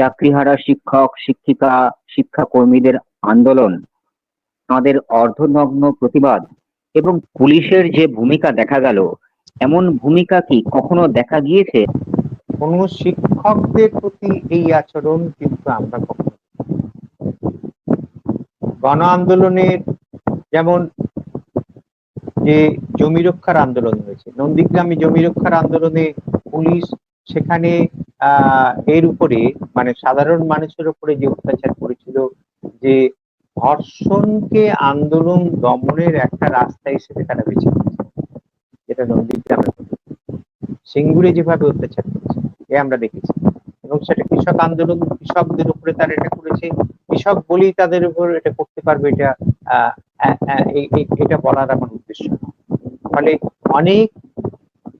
চাকরিহারা শিক্ষক, শিক্ষিকা শিক্ষা কর্মীদের আন্দোলন, তাঁদের অর্ধনগ্ন প্রতিবাদ এবং পুলিশের যে ভূমিকা দেখা গেল, এমন ভূমিকা কি কখনো দেখা গিয়েছে? কোন শিক্ষকদের প্রতি এই আচরণ কিন্তু আমরা কখনো গণ আন্দোলনের যেমন যে জমি রক্ষার আন্দোলন হয়েছে, নন্দীগ্রামে জমি রক্ষার আন্দোলনে পুলিশ সেখানে এর উপরে মানে সাধারণ মানুষের উপরে যে অত্যাচার করেছিল, যে ধর্ষণকে আন্দোলন দমনের একটা রাস্তা হিসেবে তারা বেছে নিয়েছে। যেটা নন্দীগ্রামে সিঙ্গুরে যেভাবে অত্যাচার করেছে, এ আমরা দেখেছি। এবং সেটা কৃষক আন্দোলন, কৃষকদের উপরে তারা এটা করেছে। কৃষক বলেই তাদের উপর এটা করতে পারবে, এটা এটা বলার আমার উদ্দেশ্য ফলে অনেক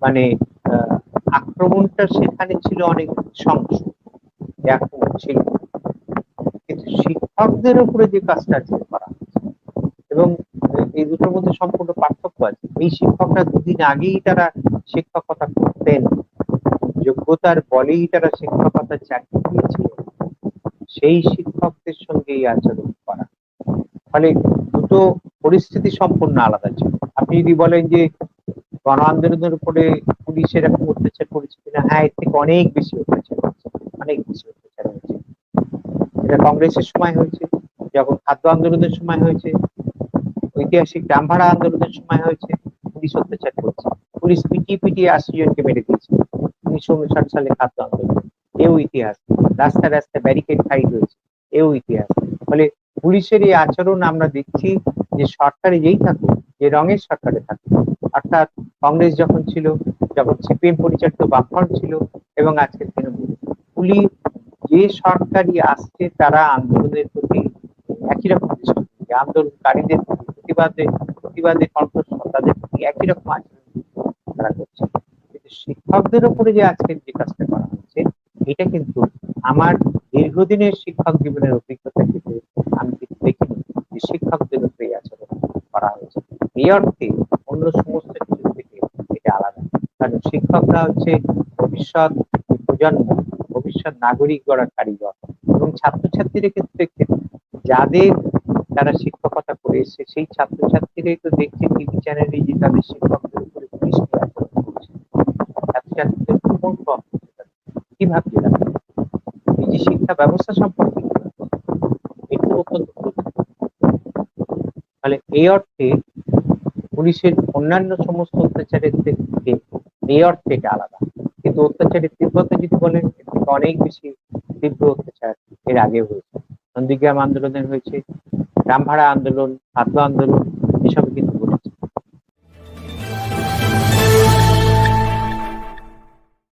মানে আক্রমণটা সেখানে ছিল অনেক সংস ছিল কিন্তু শিক্ষকদের উপরে যে কাজটা আজকে করা এবং এই দুটোর মধ্যে সম্পূর্ণ পার্থক্য আছে। এই শিক্ষকরা দুদিন আগেই তারা শিক্ষকতা করতেন। যোগ্যতার বলেই তারা শিক্ষকতার চাকরি দিয়েছিল সেই শিক্ষকদের সঙ্গে এই আচরণ করা। ফলে দুটো পরিস্থিতি সম্পূর্ণ আলাদা ছিল। আপনি যদি বলেন যে গণ আন্দোলনের উপরে পুলিশ এরকম অত্যাচার করেছে কিনা? হ্যাঁ এর থেকে অনেক বেশি অত্যাচার হয়েছে, অনেক বেশি অত্যাচার হয়েছে। এটা কংগ্রেসের সময় হয়েছে, যখন খাদ্য আন্দোলনের সময় হয়েছে, ঐতিহাসিক ডামভাড়া আন্দোলনের সময় হয়েছে, পুলিশ অত্যাচার করেছে। পুলিশ পিটিয়ে পিটিয়ে আশি জনকে মেরে দিয়েছে। উনিশশো উনষাট সালে খাদ্য আন্দোলন, এও ইতিহাস। রাস্তায় রাস্তায় ব্যারিকেড ফাইট হয়েছে, এও ইতিহাস। ফলে পুলিশের এই আচরণ আমরা দেখছি যে সরকারে যেই থাকুক, যে রঙের সরকারে থাকুক অর্থাৎ কংগ্রেস যখন ছিল, যখন সিপিএম পরিচালিত বামফ্রন্ট ছিল এবং আজকে তৃণমূল। পুলিশ যে সরকারি আসছে, তারা আন্দোলনের প্রতি একই রকম আন্দোলনকারীদের প্রতিবাদে প্রতিবাদে কণ্ঠস্বর, তাদের প্রতি একই রকম আচরণ তারা করছে। কিন্তু শিক্ষকদের উপরে যে আজকের যে কাজটা করা হচ্ছে, এটা কিন্তু আমার দীর্ঘদিনের শিক্ষক জীবনের অভিজ্ঞতা থেকে আমি কিন্তু দেখিনি যে শিক্ষকদের উপরে আচরণ করা হয়েছে। এই অর্থে অন্য সমস্ত কিছু থেকে এটা আলাদা কারণ শিক্ষকরা হচ্ছে ভবিষ্যৎ প্রজন্ম, ভবিষ্যৎ নাগরিক গড়ার কারিগর এবং ছাত্রছাত্রীরা কিন্তু দেখছেন যাদের তারা শিক্ষকতা করে এসেছে, সেই ছাত্রছাত্রীরাই তো দেখছে টিভি চ্যানেলে যে তাদের শিক্ষকদের উপরে করছে ছাত্রছাত্রীদের কোন? কি ভাবছে? এই যে শিক্ষা ব্যবস্থা সম্পর্কে? এটা অত্যন্ত ফলে এই অর্থে পুলিশের অন্যান্য সমস্ত অত্যাচারের এই থেকে আলাদা। কিন্তু অত্যাচারের তীব্রতা যদি বলেন অনেক বেশি তীব্র অত্যাচার এর আগে হয়েছে। নন্দীগ্রাম আন্দোলনের হয়েছে, রামভাড়া আন্দোলন খাদ্য আন্দোলন এসব কিন্তু